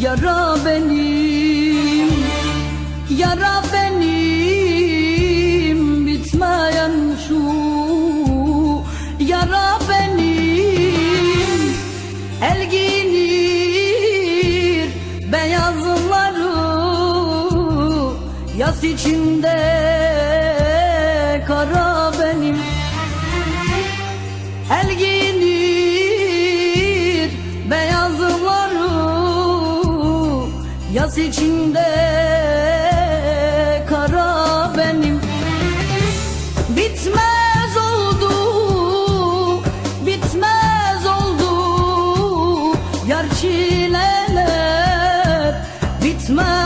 Yara benim Yara benim Bitmeyen şu Yara benim. El giyinir Beyazları Yas içinde Kara Yaz içinde kara benim. Bitmez oldu, bitmez oldu. Yar çileler bitmez.